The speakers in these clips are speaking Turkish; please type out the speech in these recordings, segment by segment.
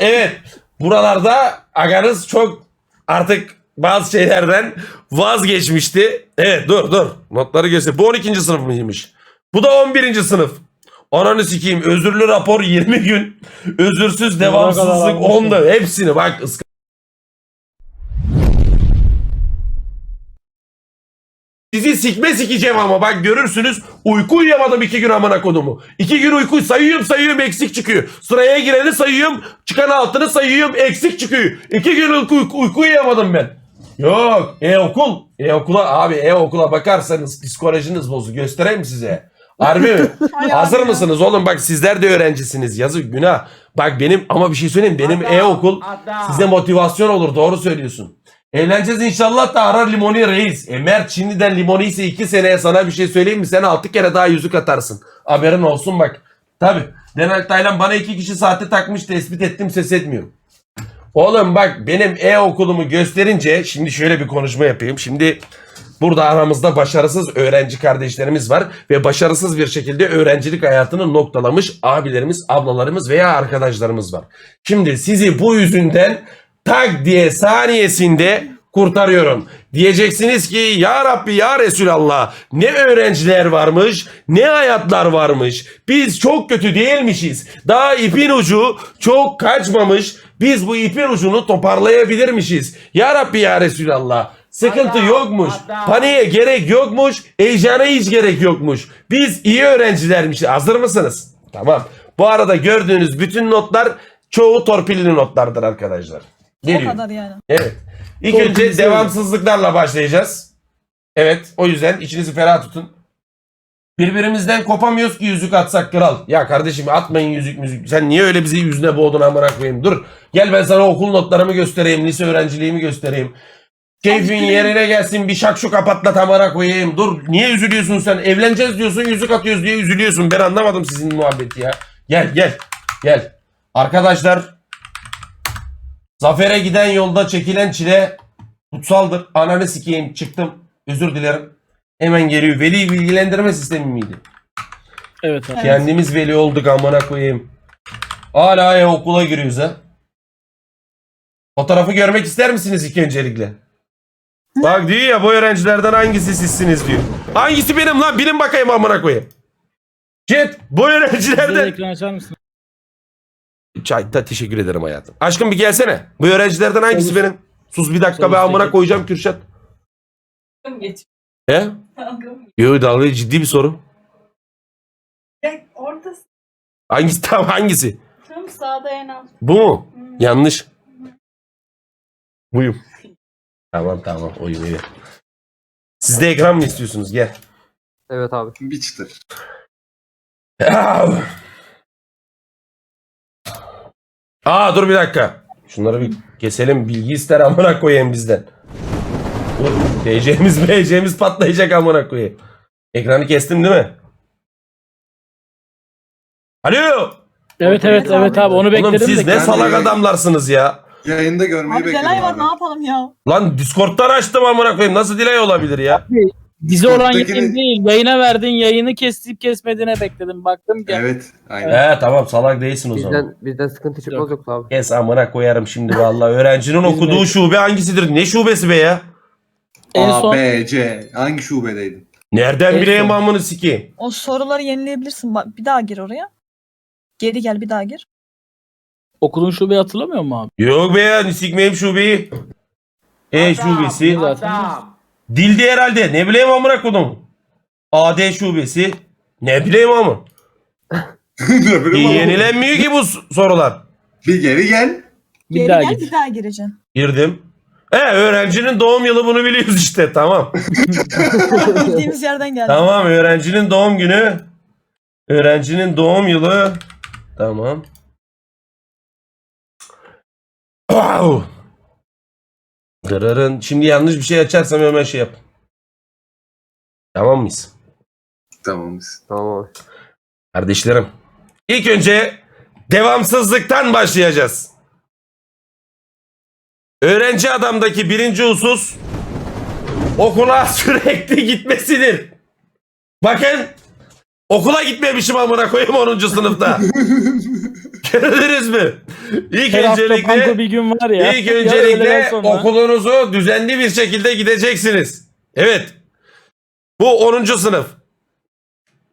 evet buralarda aganız çok artık bazı şeylerden vazgeçmişti. Evet dur dur notları göster. Bu 12. sınıf mıymış? Bu da 11. sınıf. Ananı sikeyim özürlü rapor 20 gün. Özürsüz devamsızlık almışım. 10 da hepsini bak ıska- Sizi sikme sikeceğim ama bak görürsünüz uyku uyuyamadım iki gün amına kodumu. İki gün uyku sayıyorum sayıyorum eksik çıkıyor. Sıraya gireni sayıyorum çıkan altını sayıyorum eksik çıkıyor. İki gün uyku, uyku, uyku uyuyamadım ben. Yok e-okul. E-okula abi e-okula bakarsanız psikolojiniz bozuk göstereyim size? Harbi mi? Hazır mısınız oğlum bak sizler de öğrencisiniz yazık günah. Bak benim ama bir şey söyleyeyim benim e-okul size motivasyon olur doğru söylüyorsun. Evleneceğiz inşallah da arar limoni reis. E Mert şimdiden limoni ise 2 seneye sana bir şey söyleyeyim mi? Sen 6 kere daha yüzük atarsın. Haberin olsun bak. Tabi. Denal Taylan bana iki kişi saate takmış tespit ettim ses etmiyorum. Oğlum bak benim e-okulumu gösterince şimdi şöyle bir konuşma yapayım. Şimdi burada aramızda başarısız öğrenci kardeşlerimiz var ve başarısız bir şekilde öğrencilik hayatını noktalamış abilerimiz, ablalarımız veya arkadaşlarımız var. Şimdi sizi bu yüzünden tak diye saniyesinde kurtarıyorum. Diyeceksiniz ki ya Rabbi ya Resulallah ne öğrenciler varmış ne hayatlar varmış. Biz çok kötü değilmişiz. Daha ipin ucu çok kaçmamış. Biz bu ipin ucunu toparlayabilirmişiz. Ya Rabbi ya Resulallah. Sıkıntı Adam, yokmuş. adam. Paniğe gerek yokmuş. Heyecana hiç gerek yokmuş. Biz iyi öğrencilermişiz. Hazır mısınız? Tamam. Bu arada gördüğünüz bütün notlar çoğu torpilli notlardır arkadaşlar. O Geliyor. kadar yani. Evet. İlk Torpilli önce devamsızlıklarla başlayacağız. Evet. O yüzden içinizi ferah tutun. Birbirimizden kopamıyoruz ki yüzük atsak kral. Ya kardeşim atmayın yüzük müzik. Sen niye öyle bizi yüzüne boğdun amına koyayım? Dur. Gel ben sana okul notlarımı göstereyim. Lise öğrenciliğimi göstereyim. Keyfin yerine gelsin bir şakşuka patlat amına koyayım. Dur niye üzülüyorsun sen? Evleneceğiz diyorsun yüzük atıyoruz diye üzülüyorsun. Ben anlamadım sizin muhabbeti ya. Gel gel. Gel. Arkadaşlar Zafere giden yolda çekilen çile kutsaldır. Ananı sikeyim çıktım. Özür dilerim. Hemen geliyor. Veli bilgilendirme sistemi miydi? Evet abi. Kendimiz veli olduk amına koyayım. Hala ya okula giriyoruz ha. Fotoğrafı görmek ister misiniz ilk öncelikle? Bak diyor ya bu öğrencilerden hangisi sizsiniz diyor. Hangisi benim lan? Bilin bakayım amına koyayım. Jet bu Bize de öğrencilerden. ekran açar mısın? Çay da teşekkür ederim hayatım. Aşkım bir gelsene. Bu öğrencilerden hangisi benim? Sus bir dakika be amına koyacağım Kürşat. geç. He? Yo dalga ciddi bir soru. Ya ortası Hangisi tam hangisi? tam sağda en alt. Bu mu? Yanlış. Buyum. Tamam tamam oyum iyi. Siz de ekran mı istiyorsunuz? Gel. Evet abi. Bir çıtır. Aa dur bir dakika. Şunları bir keselim. Bilgi ister amına koyayım bizden. TC'miz BC'miz patlayacak amına koyayım. Ekranı kestim değil mi? Alo. Evet evet evet abi onu bekledim Oğlum siz de. ne salak adamlarsınız ya. Yayında görmeyi Abi bekledim delay var abi. ne yapalım ya? Lan Discord'dan açtım amına koyayım. Nasıl delay olabilir ya? Bize olan yayın değil. Yayına verdin yayını kesip kesmediğine bekledim. Baktım ki. Evet. Aynen. He tamam salak değilsin o zaman. Bizden, bizden sıkıntı çıkmaz yok abi. Kes amına koyarım şimdi vallahi. Öğrencinin okuduğu şube hangisidir? Ne şubesi be ya? En A, son B, C. Hangi şubedeydin? Nereden En bileyim son- amını sikeyim? O soruları yenileyebilirsin. Bak bir daha gir oraya. Geri gel bir daha gir. okulun şubeyi hatırlamıyor musun abi? Yok be ya sikmeyeyim şubeyi. E şubesi. Adam. Dildi herhalde. Ne bileyim amına kodum. AD şubesi. Ne bileyim ama. Ne bileyim ama. Yenilenmiyor ki bu s- sorular. Bir geri gel. Bir Geri daha gel git. bir daha gireceksin. Girdim. E öğrencinin doğum yılı bunu biliyoruz işte tamam. Bildiğimiz yerden geldi. tamam öğrencinin doğum günü. Öğrencinin doğum yılı. Tamam. Wow. Dırırın. Şimdi yanlış bir şey açarsam hemen şey yap. Tamam mıyız? Tamamız. Tamam. Kardeşlerim. İlk önce devamsızlıktan başlayacağız. Öğrenci adamdaki birinci husus okula sürekli gitmesidir. Bakın okula gitmemişim amına koyayım 10. sınıfta. Gördünüz mü? İlk Her öncelikle bir gün var ya. İlk öncelikle okulunuzu düzenli bir şekilde gideceksiniz. Evet. Bu 10. sınıf.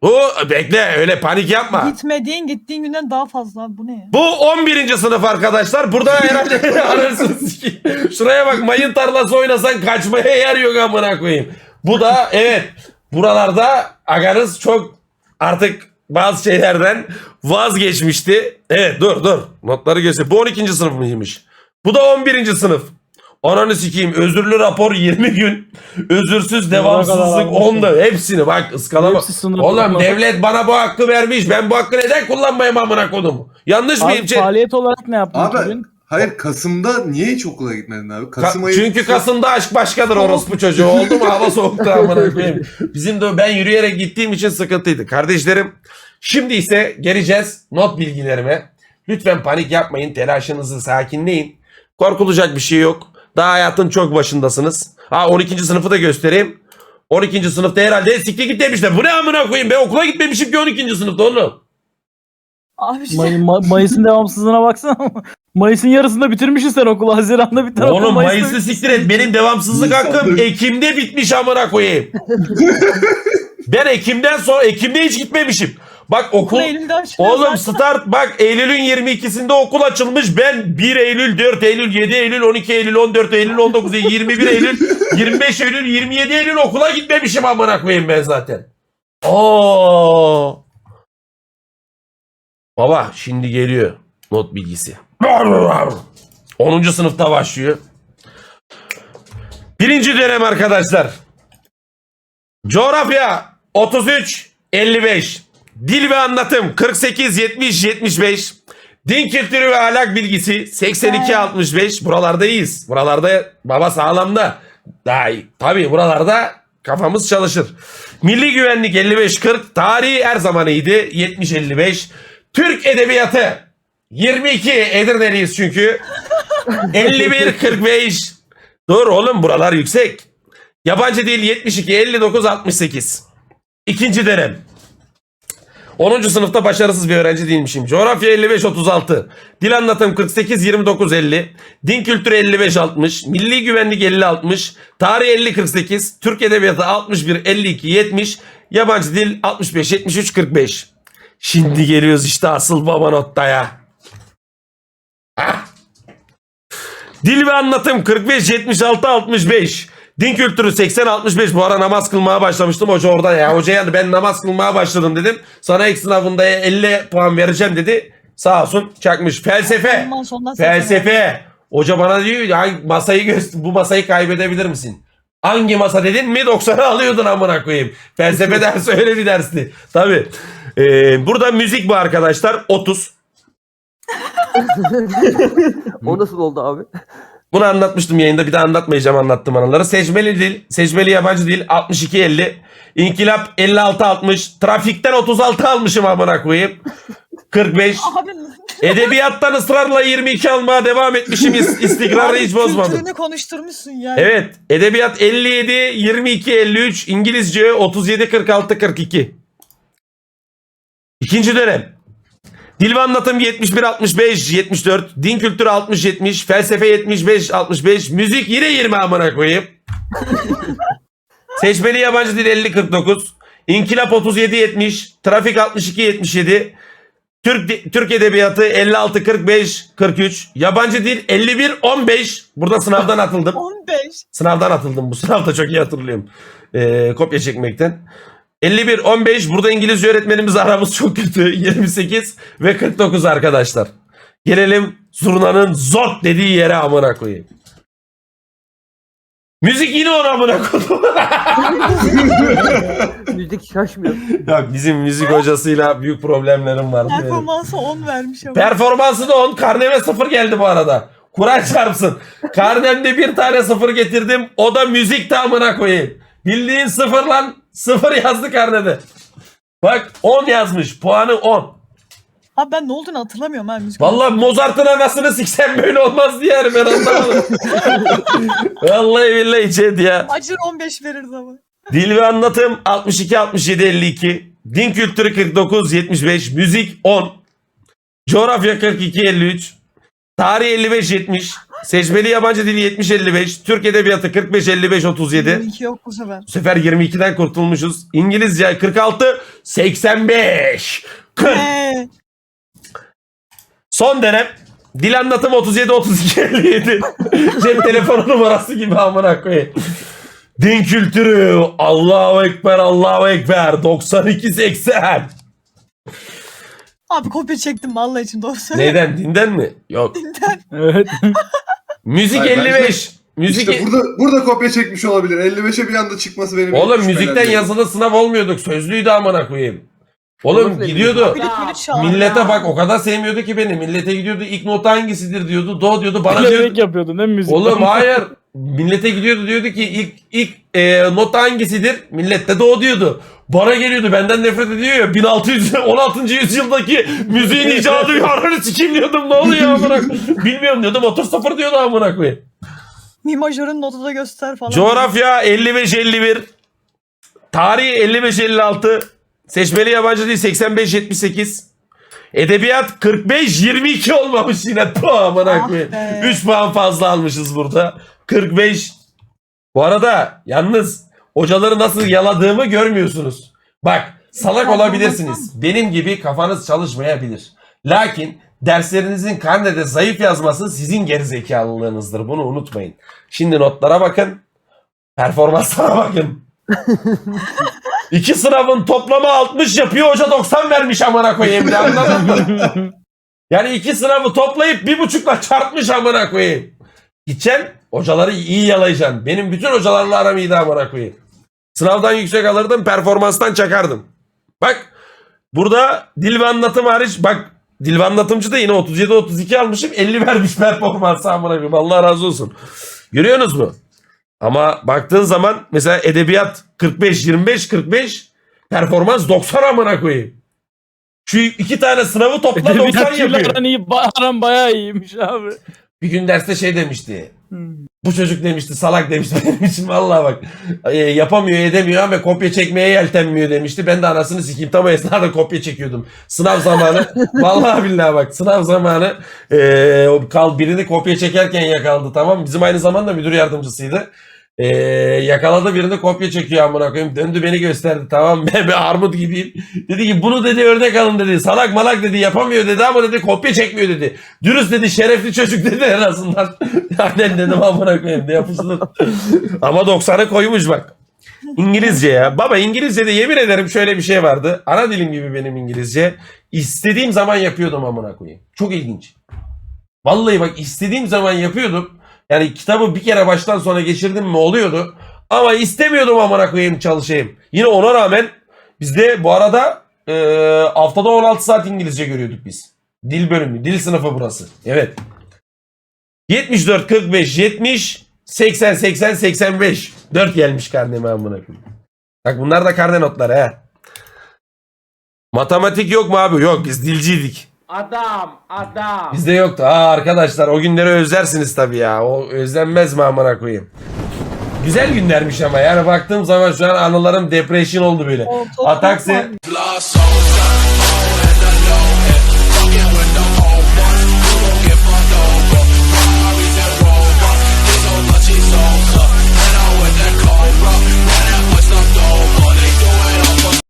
Bu bekle öyle panik yapma. Gitmediğin gittiğin günden daha fazla abi bu ne ya? Bu 11. sınıf arkadaşlar. Burada herhalde anasını sikeyim. Şuraya bak mayın tarlası oynasan kaçmaya yer yok amına koyayım. Bu da evet buralarda aganız çok artık bazı şeylerden vazgeçmişti. Evet dur dur notları göster. Bu 12. sınıf mıymış? Bu da 11. sınıf. Ananı sikeyim özürlü rapor 20 gün. Özürsüz devamsızlık almışım. 10 da hepsini bak ıskalama. Hepsi. Oğlum devlet bana bu hakkı vermiş. Ben bu hakkı neden kullanmayayım amına kodumu? Yanlış mıyım? Abi Şey- faaliyet olarak ne yaptın Abi bugün? Hayır Kasım'da niye hiç okula gitmedin abi? Kasım Ka- ayı çünkü Kasım'da aşk başkadır orospu çocuğu. Oldu mu hava soğuktu amına koyayım. Bizim de ben yürüyerek gittiğim için sıkıntıydı. Kardeşlerim şimdi ise geleceğiz not bilgilerime. Lütfen panik yapmayın. Telaşınızı sakinleyin. Korkulacak bir şey yok. Daha hayatın çok başındasınız. Ha 12. sınıfı da göstereyim. 12. sınıfta herhalde sikti git demişler. Bu ne amına koyayım? Ben okula gitmemişim ki 12. sınıfta oğlum. Abi May- Ma- Mayıs'ın devamsızlığına baksana. Mayıs'ın yarısında bitirmişsin sen okulu. Haziran'da biter. okul, Oğlum Mayıs'ta Mayıs'ı siktir et. Benim devamsızlık hakkım Ekim'de bitmiş amına koyayım. ben Ekim'den sonra Ekim'de hiç gitmemişim. Bak okul Oğlum start bak Eylül'ün 22'sinde okul açılmış. Ben 1 Eylül, 4 Eylül, 7 Eylül, 12 Eylül, 14 Eylül, 19 Eylül, 21 Eylül, 25 Eylül, 27 Eylül okula gitmemişim amına koyayım ben zaten. Aa. Baba şimdi geliyor not bilgisi. 10. sınıfta başlıyor. Birinci dönem arkadaşlar. Coğrafya 33 55. Dil ve anlatım 48 70 75. Din kültürü ve ahlak bilgisi 82 He. 65. Buralarda iyiyiz. Buralarda baba sağlamda. Daha iyi. Tabii buralarda kafamız çalışır. Milli güvenlik 55 40. Tarihi her zaman iyiydi 70 55. Türk edebiyatı 22 Edirne'liyiz çünkü. 51 45. Dur oğlum buralar yüksek. Yabancı dil 72 59 68. İkinci dönem. 10. sınıfta başarısız bir öğrenci değilmişim. Coğrafya 55 36. Dil anlatım 48 29 50. Din kültürü 55 60. Milli güvenlik 50 60. Tarih 50 48. Türk edebiyatı 61 52 70. Yabancı dil 65 73 45. Şimdi geliyoruz işte asıl baba noktaya. Hah. Dil ve anlatım 45 76 65. Din kültürü 80 65 bu ara namaz kılmaya başlamıştım hoca orada ya. Hoca yani ben namaz kılmaya başladım dedim. Sana ilk sınavında 50 puan vereceğim dedi. Sağ olsun çakmış. Felsefe. Felsefe. Hoca bana diyor ya masayı göster bu masayı kaybedebilir misin? Hangi masa dedin mi 90'ı alıyordun amına koyayım. Felsefe dersi öyle bir dersti. Tabii. Ee, burada müzik bu arkadaşlar 30. O nasıl oldu abi? Bunu anlatmıştım yayında bir daha anlatmayacağım anlattım anıları. Seçmeli dil, seçmeli yabancı dil 62-50. İnkılap 56-60. Trafikten 36 almışım amına koyayım. 45. Abi Edebiyattan ısrarla 22 almaya devam etmişim. İs- İstikrarı hiç bozmadım. Kültürünü konuşturmuşsun yani. Evet. Edebiyat 57, 22, 53. İngilizce 37, 46, 42. İkinci dönem. Dil ve anlatım 71, 65, 74. Din kültürü 60, 70. Felsefe 75, 65. Müzik yine 20 amına koyayım. Seçmeli yabancı dil 50, 49. İnkılap 37, 70. Trafik 62, 77. Türk, Türk edebiyatı 56, 45, 43. Yabancı dil 51, 15. Burada sınavdan atıldım. 15. Sınavdan atıldım. Bu sınavda çok iyi hatırlıyorum. Ee, kopya çekmekten. 51, 15. Burada İngilizce öğretmenimiz aramız çok kötü. 28 ve 49 arkadaşlar. Gelelim zurnanın zort dediği yere amına koyayım. Müzik yine ona amına koydum. Müzik şaşmıyor. ya bizim müzik hocasıyla büyük problemlerim vardı. benim. Performansı 10 vermiş ama. Performansı da 10. Karneme 0 geldi bu arada. Kur'an çarpsın. Karnemde bir tane 0 getirdim. O da müzik tamına koyayım. Bildiğin 0 lan. 0 yazdı karnede. Bak 10 yazmış. Puanı 10. Abi ben ne olduğunu hatırlamıyorum ha müzik. Vallahi Mozart'ın anasını siksem böyle olmaz diye yani ben anlamadım. Vallahi billahi chat ya. Acır 15 verirdi ama. Dil ve anlatım 62 67 52. Din kültürü 49 75. Müzik 10. Coğrafya 42-53. Tarih 55-70. Seçmeli yabancı dili 70-55. Türk edebiyatı 45-55-37. 22 yok bu sefer. Bu sefer 22'den kurtulmuşuz. İngilizce 46-85. 40. Ee, Son dönem dil anlatımı 37-32-57. Cep telefonu numarası gibi amına koyayım. Din kültürü Allahu Ekber Allahu Ekber 92-80. abi kopya çektim vallahi için doğru söylüyorum. Neyden dinden mi? Yok. Evet. Müzik Hayır, bence- 55. Müzik İşte burada burada kopya çekmiş olabilir. 55'e bir anda çıkması benim Oğlum müzikten yazılı sınav olmuyorduk. Sözlüydü amına koyayım. Oğlum gidiyordu. Çal. Millete bak o kadar sevmiyordu ki beni. Millete gidiyordu. İlk nota hangisidir diyordu. Do diyordu. Bana diyordu. yapıyordun değil mi müzik? Oğlum hayır. Millete gidiyordu diyordu ki ilk ilk e, nota hangisidir? Millette de o diyordu. Bana geliyordu benden nefret ediyor ya 1616. yüzyıldaki müziğin icadı yararı sikeyim diyordum ne oluyor amına koyayım? Bilmiyorum diyordum otur sıfır diyordu amına koyayım. Mi majörün notu da göster falan. Coğrafya 55-51. Tarih 55-56. Seçmeli yabancı dil 85-78. Edebiyat 45-22 olmamış yine. Puh amına Ah koyayım. be. 3 puan fazla almışız burada. 45. Bu arada yalnız hocaları nasıl yaladığımı görmüyorsunuz. Bak salak olabilirsiniz. Benim gibi kafanız çalışmayabilir. Lakin derslerinizin karnede zayıf yazması sizin gerizekalılığınızdır. Bunu unutmayın. Şimdi notlara bakın. Performanslara bakın. İki sınavın toplamı 60 yapıyor. Hoca 90 vermiş amına koyayım. Anladın mı? Yani iki sınavı toplayıp bir buçukla çarpmış amına koyayım. Gideceksin hocaları iyi yalayacaksın. Benim bütün hocalarla aram iyiydi amına koyayım. Sınavdan yüksek alırdım performanstan çakardım. Bak burada dil ve anlatım hariç bak dil ve anlatımcı da yine 37-32 almışım 50 vermiş performansı amına koyayım. Allah razı olsun. Görüyorsunuz mu? Ama baktığın zaman mesela edebiyat 45-25-45 performans 90 amına koyayım. Şu iki tane sınavı topla 90 Edebiyatçıyla yapıyor. aran iyi, ba- aran bayağı iyiymiş abi. Bir gün derste şey demişti. Hmm. Bu çocuk demişti salak demişti benim için vallahi bak. E, yapamıyor edemiyor ama kopya çekmeye yeltenmiyor demişti. Ben de anasını sikeyim tam o esnada kopya çekiyordum. Sınav zamanı vallahi billahi bak sınav zamanı e, kal birini kopya çekerken yakaladı tamam? Bizim aynı zamanda müdür yardımcısıydı. E, yakaladı birini kopya çekiyor amına koyayım. Döndü beni gösterdi tamam? Ben bir armut gibiyim. Dedi ki bunu dedi örnek alın dedi. Salak malak dedi yapamıyor dedi ama dedi kopya çekmiyor dedi. Dürüst dedi şerefli çocuk dedi en azından. Aynen dedim amına koyayım diye yapıştır. ama 90'ı koymuş bak. İngilizce ya. Baba İngilizce'de yemin ederim şöyle bir şey vardı. Ana dilim gibi benim İngilizce. İstediğim zaman yapıyordum amına koyayım. Çok ilginç. Vallahi bak istediğim zaman yapıyordum. Yani kitabı bir kere baştan sona geçirdim mi oluyordu. Ama istemiyordum amına koyayım çalışayım. Yine ona rağmen bizde bu arada e, haftada 16 saat İngilizce görüyorduk biz. Dil bölümü, dil sınıfı burası. Evet. 74, 45, 70, 80, 80, 85. 4 gelmiş karneme amına koyayım. Bak bunlar da karne notları he. Matematik yok mu abi? Yok biz dilciydik. Adam, adam. Bizde yoktu. Aa arkadaşlar o günleri özlersiniz tabii ya. O özlenmez mi amına koyayım. Güzel günlermiş ama yani baktığım zaman şu an anılarım depresyon oldu böyle. O